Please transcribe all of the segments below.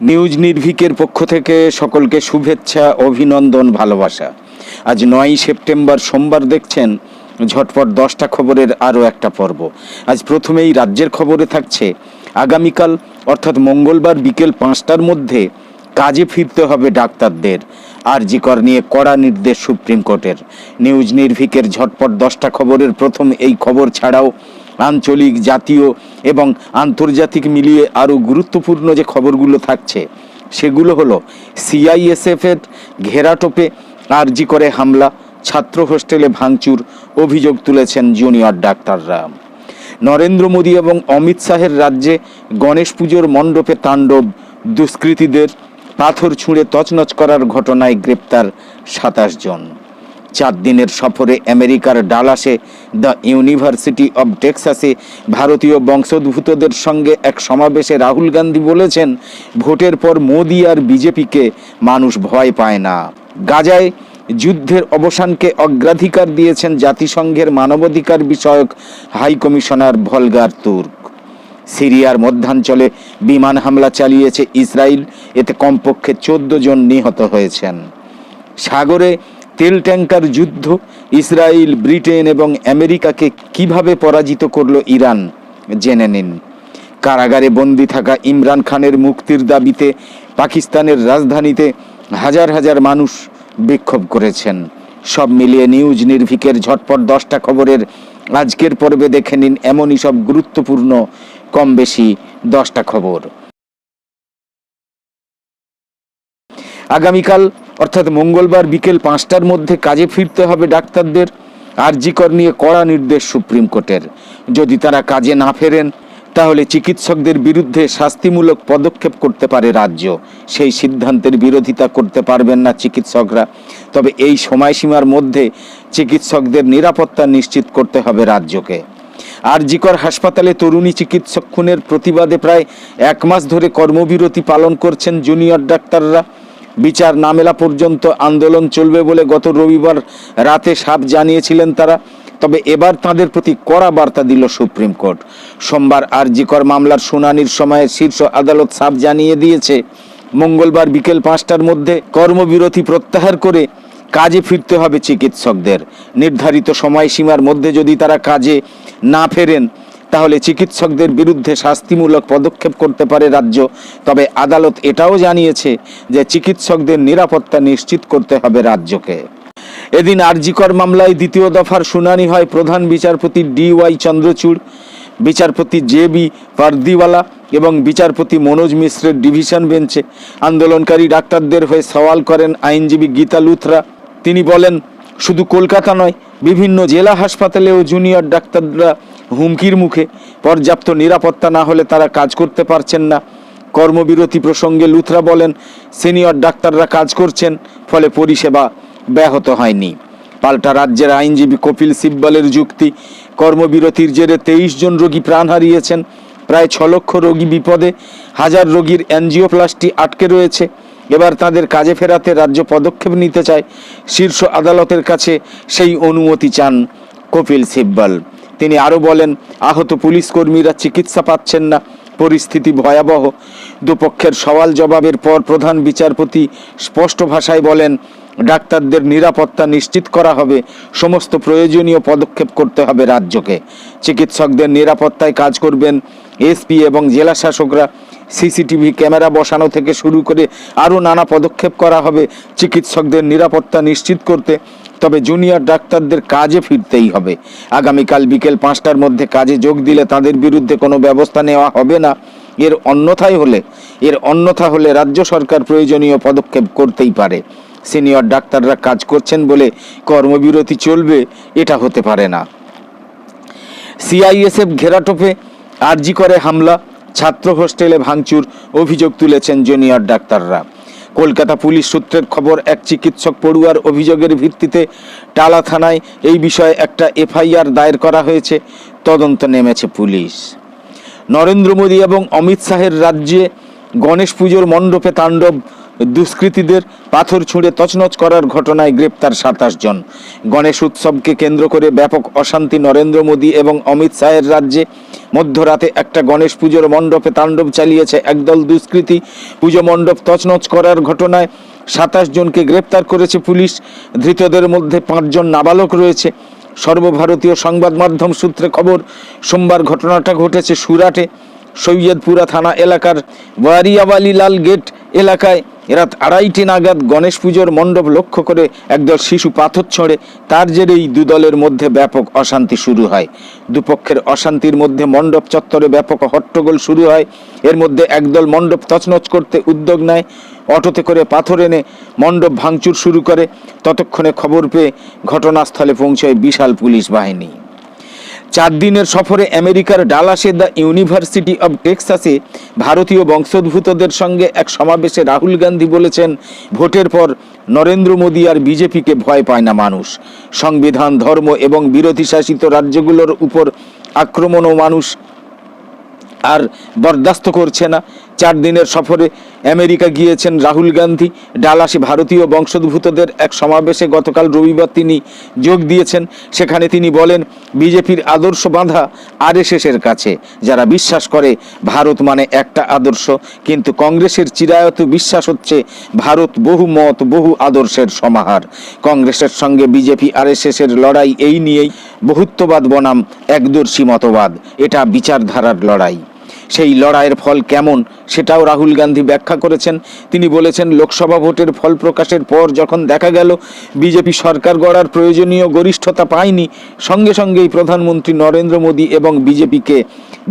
News নির্ভিকের পক্ষ থেকে সকলকে শুভেচ্ছা, অভিনন্দন, ভালোবাসা। আজ নয়ই সেপ্টেম্বর, সোমবার দেখছেন ঝটপট দশটা খবরের আরও একটা পর্ব। আজ প্রথমেই রাজ্যের খবরে থাকছে, আগামীকাল অর্থাৎ মঙ্গলবার বিকেল পাঁচটার মধ্যে কাজে ফিরতে হবে ডাক্তারদের। আর আরজিকর নিয়ে কড়া নির্দেশ সুপ্রিম কোর্টের। নিউজ নির্ভিকের ঝটপট দশটা খবরের প্রথম এই খবর ছাড়াও আঞ্চলিক, জাতীয় এবং আন্তর্জাতিক মিলিয়ে আরও গুরুত্বপূর্ণ যে খবরগুলো থাকছে, সেগুলো হলো সিআইএসএফ এর ঘেরাটোপে আরজি করে হামলা, ছাত্র হোস্টেলে ভাঙচুর, অভিযোগ তুলেছেন জুনিয়র ডাক্তাররা। নরেন্দ্র মোদী এবং অমিত শাহের রাজ্যে গণেশ পুজোর মণ্ডপে তাণ্ডব, দুষ্কৃতীদের পাথর ছুঁড়ে তছনছ করার ঘটনায় গ্রেপ্তার সাতাশ জন। চার দিনের সফরে আমেরিকার ডালাসে দ্য ইউনিভার্সিটি অব টেক্সাসে ভারতীয় বংশোদ্ভূতদের সঙ্গে এক সমাবেশে রাহুল গান্ধী বলেছেন, ভোটের পর মোদি আর বিজেপিকে মানুষ ভয় পায় না। গাজায় যুদ্ধের অবসানকে অগ্রাধিকার দিয়েছেন জাতিসংঘের মানবাধিকার বিষয়ক হাই কমিশনার ভলগার তুর্ক। সিরিয়ার মধ্যাঞ্চলে বিমান হামলা চালিয়েছে ইসরায়েল এতে কমপক্ষে চোদ্দ জন নিহত হয়েছেন। সাগরে তেল ট্যাঙ্কার যুদ্ধ ইসরায়েল, ব্রিটেন এবং আমেরিকাকে কীভাবে পরাজিত করল ইরান জেনে নিন। কারাগারে বন্দি থাকা ইমরান খানের মুক্তির দাবিতে পাকিস্তানের রাজধানীতে হাজার হাজার মানুষ বিক্ষোভ করেছেন। সব মিলিয়ে নিউজ নির্ভিকের ঝটপট দশটা খবরের আজকের পর্বে দেখে নিন এমনই সব গুরুত্বপূর্ণ কম বেশি দশটা খবর। আগামীকাল অর্থাৎ মঙ্গলবার বিকেল পাঁচটার মধ্যে কাজে ফিরতে হবে ডাক্তারদের। আরজিকর নিয়ে কড়া নির্দেশ সুপ্রিম কোর্টের। যদি তারা কাজে না ফেরেন, তাহলে চিকিৎসকদের বিরুদ্ধে শাস্তিমূলক পদক্ষেপ করতে পারে রাজ্য। সেই সিদ্ধান্তের বিরোধিতা করতে পারবেন না চিকিৎসকরা। তবে এই সময়সীমার মধ্যে চিকিৎসকদের নিরাপত্তা নিশ্চিত করতে হবে রাজ্যকে। আরজিকর হাসপাতালে তরুণী চিকিৎসক খুনের প্রতিবাদে প্রায় এক মাস ধরে কর্মবিরতি পালন করছেন জুনিয়র ডাক্তাররা। বিচার না মেলা পর্যন্ত আন্দোলন চলবে বলে গত রবিবার রাতে সাপ জানিয়েছিলেন তারা। তবে এবার তাদের প্রতি কড়া বার্তা দিল সুপ্রিম কোর্ট। সোমবার আরজিকর মামলার শুনানির সময় শীর্ষ আদালত সাপ জানিয়ে দিয়েছে, মঙ্গলবার বিকেল পাঁচটার মধ্যে কর্মবিরতি প্রত্যাহার করে কাজে ফিরতে হবে চিকিৎসকদের। নির্ধারিত সময়সীমার মধ্যে যদি তারা কাজে না ফেরেন তাহলে চিকিৎসকদের বিরুদ্ধে শাস্তিমূলক পদক্ষেপ করতে পারে রাজ্য। তবে আদালত এটাও জানিয়েছে যে চিকিৎসকদের নিরাপত্তা নিশ্চিত করতে হবে রাজ্যকে। এদিন আরজিকর মামলায় দ্বিতীয় দফার শুনানি হয় প্রধান বিচারপতি ডি ওয়াই চন্দ্রচূড়, বিচারপতি জে বি পারদিওয়ালা এবং বিচারপতি মনোজ মিশ্রের ডিভিশন বেঞ্চে। আন্দোলনকারী ডাক্তারদের হয়ে সওয়াল করেন আইনজীবী গীতা লুথরা। তিনি বলেন, শুধু কলকাতা নয় বিভিন্ন জেলা হাসপাতালেও জুনিয়র ডাক্তাররা হুমকির মুখে। পর্যাপ্ত নিরাপত্তা না হলে তারা কাজ করতে পারছেন না। কর্মবিরতি প্রসঙ্গে লুথরা বলেন, সিনিয়র ডাক্তাররা কাজ করছেন, ফলে পরিষেবা ব্যাহত হয়নি। পাল্টা রাজ্যের আইনজীবী কপিল সিব্বলের যুক্তি, কর্মবিরতির জেরে তেইশ জন রোগী প্রাণ হারিয়েছেন। প্রায় ছ লক্ষ রোগী বিপদে। হাজার রোগীর অ্যানজিওপ্লাস্টি আটকে রয়েছে। এবার তাদের কাজে ফেরাতে রাজ্য পদক্ষেপ নিতে চায় শীর্ষ আদালতের কাছে সেই অনুমতি চান কপিল সিব্বাল। তিনি আরও বলেন, আহত পুলিশ কর্মীরা চিকিৎসা পাচ্ছেন না, পরিস্থিতি ভয়াবহ। দুপক্ষের সওয়াল জবাবের পর প্রধান বিচারপতি স্পষ্ট ভাষায় বলেন, ডাক্তারদের নিরাপত্তা নিশ্চিত করা হবে, সমস্ত প্রয়োজনীয় পদক্ষেপ করতে হবে রাজ্যকে। চিকিৎসকদের নিরাপত্তায় কাজ করবেন এসপি এবং জেলা শাসকরা সিসিটিভি ক্যামেরা বসানো থেকে শুরু করে আরও নানা পদক্ষেপ করা হবে চিকিৎসকদের নিরাপত্তা নিশ্চিত করতে। তবে জুনিয়র ডাক্তারদের কাজে ফিরতেই হবে। আগামীকাল বিকেল পাঁচটার মধ্যে কাজে যোগ দিলে তাদের বিরুদ্ধে কোনো ব্যবস্থা নেওয়া হবে না। এর অন্যথায় হলে, এর অন্যথা হলে রাজ্য সরকার প্রয়োজনীয় পদক্ষেপ করতেই পারে। সিনিয়র ডাক্তাররা কাজ করছেন বলে কর্মবিরতি চলবে, এটা হতে পারে না। সিআইএসএফ ঘেরাটোপে আরজি করে হামলা। ছাত্র হোস্টেলে ভাঙচুর অভিযোগ তুলেছেন জুনিয়র ডাক্তাররা। কলকাতা পুলিশ সূত্রের খবর, এক চিকিৎসক পড়ুয়ার অভিযোগের ভিত্তিতে টালা থানায় এই বিষয়ে একটা এফআইআর দায়ের করা হয়েছে। তদন্ত নেমেছে পুলিশ। নরেন্দ্র মোদী এবং অমিত শাহের রাজ্যে গণেশ পুজোর মণ্ডপে তাণ্ডব দুষ্কৃতীদের পাথর ছুঁড়ে তছনছ করার ঘটনায় গ্রেপ্তার সাতাশ জন। গণেশ উৎসবকে কেন্দ্র করে ব্যাপক অশান্তি নরেন্দ্র মোদী এবং অমিত শাহের রাজ্যে মধ্যরাতে একটা গণেশ পুজোর মণ্ডপে তাণ্ডব চালিয়েছে একদল দুষ্কৃতী। পুজো মণ্ডপ তছনছ করার ঘটনায় সাতাশ জনকে গ্রেপ্তার করেছে পুলিশ। ধৃতদের মধ্যে পাঁচজন নাবালক রয়েছে। সর্বভারতীয় সংবাদ মাধ্যম সূত্রে খবর, সোমবার ঘটনাটা ঘটেছে সুরাটে, সৈয়দপুরা থানা এলাকার ওয়ারিয়াওয়ালি লাল গেট এলাকায়। রাত আড়াইটি নাগাদ গণেশ পুজোর মণ্ডপ লক্ষ্য করে একদল শিশু পাথর ছড়ে। তার জেরেই দুদলের মধ্যে ব্যাপক অশান্তি শুরু হয়। দুপক্ষের অশান্তির মধ্যে মণ্ডপ চত্বরে ব্যাপক হট্টগোল শুরু হয়। এর মধ্যে একদল মণ্ডপ তছনছ করতে উদ্যোগ নেয়। অটোতে করে পাথর এনে মণ্ডপ ভাঙচুর শুরু করে। ততক্ষণে খবর পেয়ে ঘটনাস্থলে পৌঁছয় বিশাল পুলিশ বাহিনী। চার দিনের সফরে আমেরিকার ডালাসে দ্য ইউনিভার্সিটি অব টেক্সাসে ভারতীয় বংশোদ্ভূতদের সঙ্গে এক সমাবেশে রাহুল গান্ধী বলেছেন, ভোটের পর নরেন্দ্র মোদী আর বিজেপিকে ভয় পায় না মানুষ। সংবিধান, ধর্ম এবং বিরোধী শাসিত রাজ্যগুলোর উপর আক্রমণও মানুষ আর বরদাস্ত করছে না। চার দিনের সফরে আমেরিকা গিয়েছেন রাহুল গান্ধী। ডালাসে ভারতীয় বংশোদ্ভূতদের এক সমাবেশে গতকাল রবিবার তিনি যোগ দিয়েছেন। সেখানে তিনি বলেন, বিজেপির আদর্শ বাঁধা আর আরএসএসের কাছে। যারা বিশ্বাস করে, ভারত মানে একটা আদর্শ। কিন্তু কংগ্রেসের চিরায়ত বিশ্বাস হচ্ছে, ভারত বহু মত, বহু আদর্শের সমাহার। কংগ্রেসের সঙ্গে বিজেপি আর আরএসএসের লড়াই এই নিয়েই বহুত্ববাদ বনাম একদর্শী মতবাদ। এটা বিচারধারার লড়াই। সেই লড়াইয়ের ফল কেমন সেটাও রাহুল গান্ধী ব্যাখ্যা করেছেন। তিনি বলেছেন, লোকসভা ভোটের ফল প্রকাশের পর যখন দেখা গেল, বিজেপি সরকার গড়ার প্রয়োজনীয় গরিষ্ঠতা পায়নি, সঙ্গে সঙ্গেই প্রধানমন্ত্রী নরেন্দ্র মোদী এবং বিজেপিকে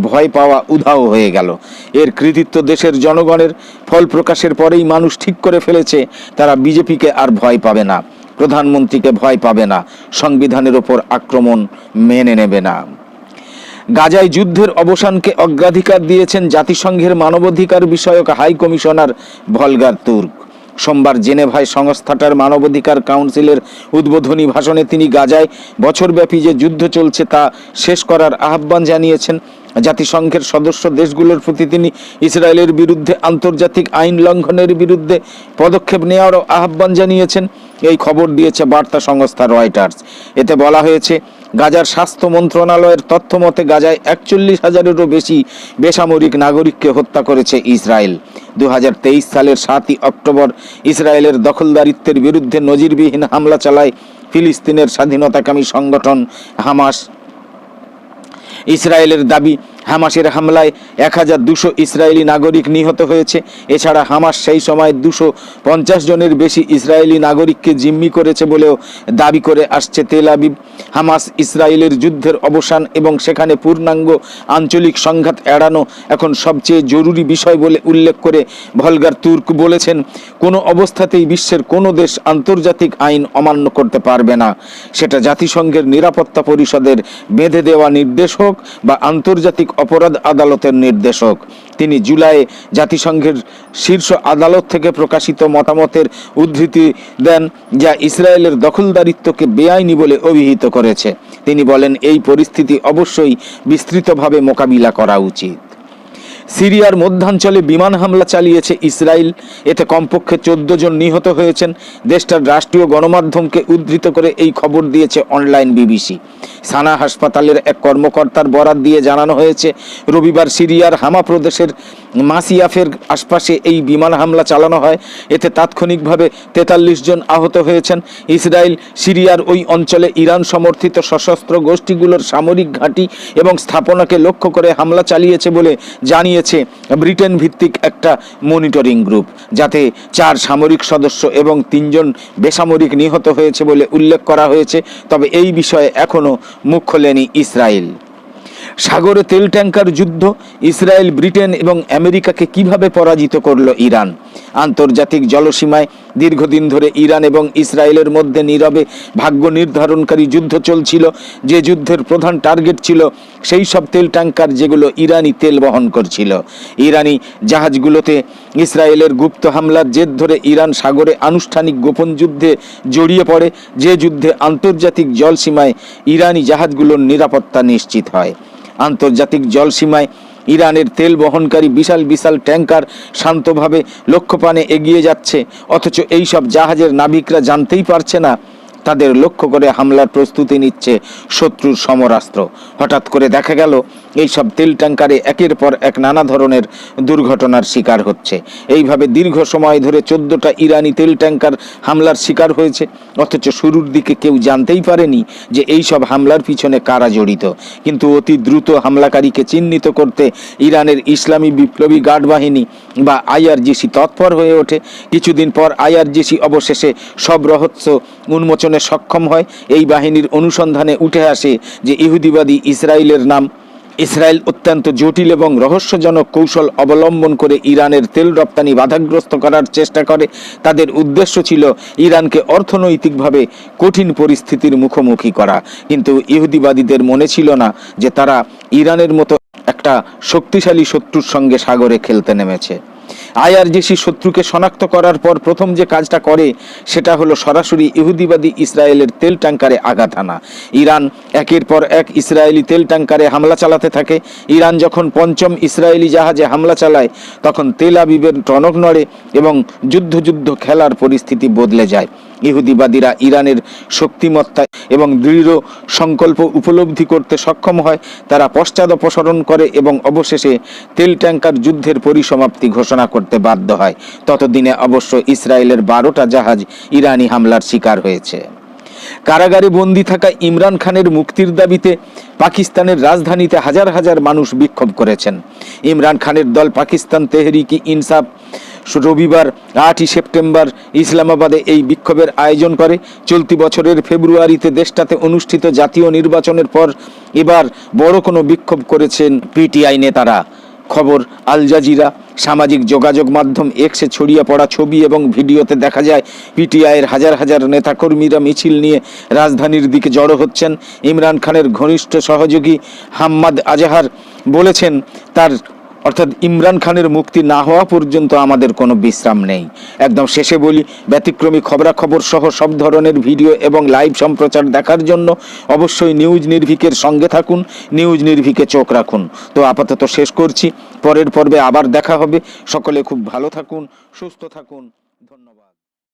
ভয় পাওয়া উধাও হয়ে গেল। এর কৃতিত্ব দেশের জনগণের। ফল প্রকাশের পরেই মানুষ ঠিক করে ফেলেছে, তারা বিজেপিকে আর ভয় পাবে না, প্রধানমন্ত্রীকে ভয় পাবে না, সংবিধানের ওপর আক্রমণ মেনে নেবে না। গাজায় যুদ্ধের অবসানকে অগ্রাধিকার দিয়েছেন জাতিসংঘের মানবাধিকার বিষয়ক হাই কমিশনার ভলগার তুর্ক। সোমবার জেনেভায় সংস্থাটার মানবাধিকার কাউন্সিলের উদ্বোধনী ভাষণে তিনি গাজায় বছরব্যাপী যে যুদ্ধ চলছে তা শেষ করার আহ্বান জানিয়েছেন। জাতিসংঘের সদস্য দেশগুলোর প্রতি তিনি ইসরায়েলের বিরুদ্ধে আন্তর্জাতিক আইন লঙ্ঘনের বিরুদ্ধে পদক্ষেপ নেওয়ারও আহ্বান জানিয়েছেন। এই খবর দিয়েছে বার্তা সংস্থা রয়টার্স। এতে বলা হয়েছে গাজার স্বাস্থ্য মন্ত্রণালয়ের তথ্য মতে, গাজায় একচল্লিশ হাজারেরও বেশি বেসামরিক নাগরিককে হত্যা করেছে ইসরায়েল। দু হাজার তেইশ সালের সাতই অক্টোবর ইসরায়েলের দখলদারিত্বের বিরুদ্ধে নজিরবিহীন হামলা চালায় ফিলিস্তিনের স্বাধীনতাকামী সংগঠন হামাস। ইসরায়েলের দাবি হামাসের হামলায় এক হাজার দুশো ইসরায়েলি নাগরিক নিহত হয়েছে। এছাড়া হামাস সেই সময় দুশো পঞ্চাশ জনের বেশি ইসরায়েলি নাগরিককে জিম্মি করেছে বলেও দাবি করে আসছে তেল আবিব। হামাস ইসরায়েলের যুদ্ধের অবসান এবং সেখানে পূর্ণাঙ্গ আঞ্চলিক সংঘাত এড়ানো এখন সবচেয়ে জরুরি বিষয় বলে উল্লেখ করে ভলগার তুর্ক বলেছেন, কোনো অবস্থাতেই বিশ্বের কোনো দেশ আন্তর্জাতিক আইন অমান্য করতে পারবে না। সেটা জাতিসংঘের নিরাপত্তা পরিষদের বেঁধে দেওয়া নির্দেশ হোক বা আন্তর্জাতিক অপরাধ আদালতের নির্দেশক। তিনি জুলাই জাতিসংঘের শীর্ষ আদালত থেকে প্রকাশিত মতামতের উদ্ধৃতি দেন, যা ইসরায়েলের দখলদারিত্বকে বেআইনি বলে অভিহিত করেছে। তিনি বলেন, এই পরিস্থিতি অবশ্যই বিস্তৃতভাবে মোকাবিলা করা উচিত। সিরিয়ার মধ্যাঞ্চলে বিমান হামলা চালিয়েছে ইসরায়েল। এতে কমপক্ষে চোদ্দ জন নিহত হয়েছেন। দেশটার রাষ্ট্রীয় গণমাধ্যমকে উদ্ধৃত করে এই খবর দিয়েছে অনলাইন বিবিসি। সানা হাসপাতালের এক কর্মকর্তার বরাত দিয়ে জানানো হয়েছে, রবিবার সিরিয়ার হামা প্রদেশের মাসিয়াফের আশপাশে এই বিমান হামলা চালানো হয়। এতে তাৎক্ষণিকভাবে তেতাল্লিশ জন আহত হয়েছেন। ইসরায়েল, সিরিয়ার ওই অঞ্চলে ইরান সমর্থিত সশস্ত্র গোষ্ঠীগুলোর সামরিক ঘাঁটি এবং স্থাপনাকে লক্ষ্য করে হামলা চালিয়েছে বলে জানিয়েছে ব্রিটেন ভিত্তিক একটা মনিটরিং গ্রুপ, যাতে চার সামরিক সদস্য এবং তিনজন বেসামরিক নিহত হয়েছে বলে উল্লেখ করা হয়েছে, তবে এই বিষয়ে এখনও মুখ খোলেনি ইসরায়েল। সাগরে তেল ট্যাঙ্কার যুদ্ধ, ইসরায়েল, ব্রিটেন এবং আমেরিকাকে কীভাবে পরাজিত করল ইরান? আন্তর্জাতিক জলসীমায় দীর্ঘদিন ধরে ইরান এবং ইসরায়েলের মধ্যে নীরবে ভাগ্য নির্ধারণকারী যুদ্ধ চলছিল। যে যুদ্ধের প্রধান টার্গেট ছিল, সেই সব তেল ট্যাঙ্কার যেগুলো ইরানি তেল বহন করছিল। ইরানি জাহাজগুলোতে ইসরায়েলের গুপ্ত হামলার জেদ ধরে ইরান সাগরে আনুষ্ঠানিক গোপন যুদ্ধে জড়িয়ে পড়ে। যে যুদ্ধে আন্তর্জাতিক জলসীমায় ইরানি জাহাজগুলোর নিরাপত্তা নিশ্চিত হয়। আন্তর্জাতিক জলসীমায় ইরানের তেল বহনকারী বিশাল বিশাল ট্যাঙ্কার শান্তভাবে লক্ষ্যপানে এগিয়ে যাচ্ছে, অথচ এইসব জাহাজের নাবিকরা জানতেই পারছে না। তাদের লক্ষ্য করে হামলার প্রস্তুতি নিচ্ছে শত্রুর সমরাস্ত্র। হঠাৎ করে দেখা গেল এই সব তেল ট্যাঙ্কারে একের পর এক নানা ধরনের দুর্ঘটনার শিকার হচ্ছে। এইভাবে দীর্ঘ সময় ধরে চোদ্দটা ইরানি তেল ট্যাঙ্কার হামলার শিকার হয়েছে। অথচ শুরুর দিকে কেউ জানতেই পারেনি যে এই সব হামলার পিছনে কারা জড়িত। কিন্তু অতি দ্রুত হামলাকারীকে চিহ্নিত করতে ইরানের ইসলামী বিপ্লবী গার্ড বাহিনী বা আইআরজিসি তৎপর হয়ে ওঠে। কিছুদিন পর আইআরজিসি অবশেষে সব রহস্য উন্মোচনে সক্ষম হয়, এই বাহিনীর অনুসন্ধানে উঠে আসে যে ইহুদিবাদী ইসরায়েলের নাম ইসরায়েল অত্যন্ত জটিল এবং রহস্যজনক কৌশল অবলম্বন করে ইরানের তেল রপ্তানি বাধাগ্রস্ত করার চেষ্টা করে। তাদের উদ্দেশ্য ছিল ইরানকে অর্থনৈতিকভাবে কঠিন পরিস্থিতির মুখোমুখি করা। কিন্তু ইহুদিবাদীদের মনে ছিল না যে তারা ইরানের মতো একটা শক্তিশালী শত্রুর সঙ্গে সাগরে খেলতে নেমেছে। আইআরজিসি শত্রুকে শনাক্ত করার পর প্রথম যে কাজটা করে, সেটা হলো সরাসরি ইহুদিবাদী ইসরায়েলের তেল ট্যাঙ্কারে আঘাত আনা। ইরান একের পর এক ইসরায়েলি তেল ট্যাঙ্কারে হামলা চালাতে থাকে। ইরান যখন পঞ্চম ইসরায়েলি জাহাজে হামলা চালায়, তখন তেল আবিবের টনক নড়ে এবং যুদ্ধযুদ্ধ যুদ্ধ খেলার পরিস্থিতি বদলে যায়। ইহুদিবাদীরা ইরানের শক্তিমত্তা এবং দৃঢ় সংকল্প উপলব্ধি করতে সক্ষম হয়, তারা পশ্চাদপসরণ করে এবং অবশেষে তেল ট্যাঙ্কার যুদ্ধের পরিসমাপ্তি ঘোষণা করতে বাধ্য হয়। ততদিনে অবশ্য ইসরায়েলের বারোটা জাহাজ ইরানি হামলার শিকার হয়েছে। কারাগারে বন্দি থাকা ইমরান খানের মুক্তির দাবিতে পাকিস্তানের রাজধানীতে হাজার হাজার মানুষ বিক্ষোভ করেছেন। ইমরান খানের দল পাকিস্তান তেহরিকি ইনসাফ রবিবার আটই সেপ্টেম্বর ইসলামাবাদে এই বিক্ষোভের আয়োজন করে। চলতি বছরের ফেব্রুয়ারিতে দেশটাতে অনুষ্ঠিত জাতীয় নির্বাচনের পর এবার বড় কোনো বিক্ষোভ করেছেন পিটিআই নেতারা। খবর, আল জাজিরা, সামাজিক যোগাযোগ মাধ্যম, এক্সে ছড়িয়ে পড়া ছবি এবং ভিডিওতে দেখা যায়, পিটিআইয়ের হাজার হাজার নেতাকর্মীরা মিছিল নিয়ে রাজধানীর দিকে জড়ো হচ্ছেন। ইমরান খানের ঘনিষ্ঠ সহযোগী হাম্মাদ আজাহার বলেছেন, তার অর্থাৎ ইমরান খানের মুক্তি না হওয়া পর্যন্ত আমাদের কোনো বিশ্রাম নেই। একদম শেষে বলি, ব্যতিক্রমী খবরাখবর সহ সব ধরনের ভিডিও এবং লাইভ সম্প্রচার দেখার জন্য অবশ্যই নিউজ নির্ভিকের সঙ্গে থাকুন, নিউজ নির্ভিকে চোখ রাখুন। তো আপাতত শেষ করছি, পরের পর্বে আবার দেখা হবে। সকলে খুব ভালো থাকুন, সুস্থ থাকুন, ধন্যবাদ।